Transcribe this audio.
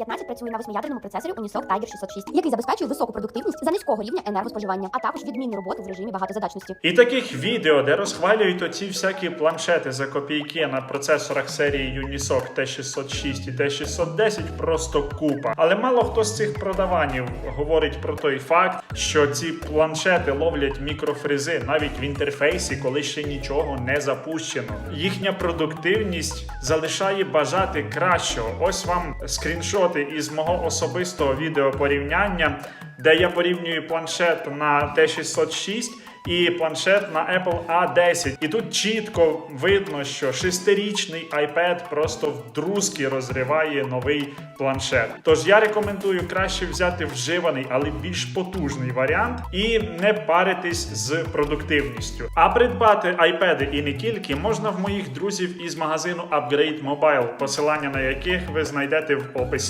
15 працює на восьмиядерному процесорі Unisoc Tiger 606, який забезпечує високу продуктивність низького рівня енергоспоживання, а також відмінну роботу в режимі багатозадачності. І таких відео, де розхвалюють оці всякі планшети за копійки на процесорах серії Unisoc T606 і T610 просто купа. Але мало хто з цих продаванів говорить про той факт, що ці планшети ловлять мікрофризи навіть в інтерфейсі, коли ще нічого не запущено. Їхня продуктивність залишає бажати кращого. Ось вам скріншоти із мого особистого відео порівняння, де я порівнюю планшет на T606 і планшет на Apple A10. І тут чітко видно, що шестирічний iPad просто вдрузки розриває новий планшет. Тож я рекомендую краще взяти вживаний, але більш потужний варіант і не паритись з продуктивністю. А придбати iPad і не тільки можна в моїх друзів із магазину Upgrade Mobile, посилання на яких ви знайдете в описі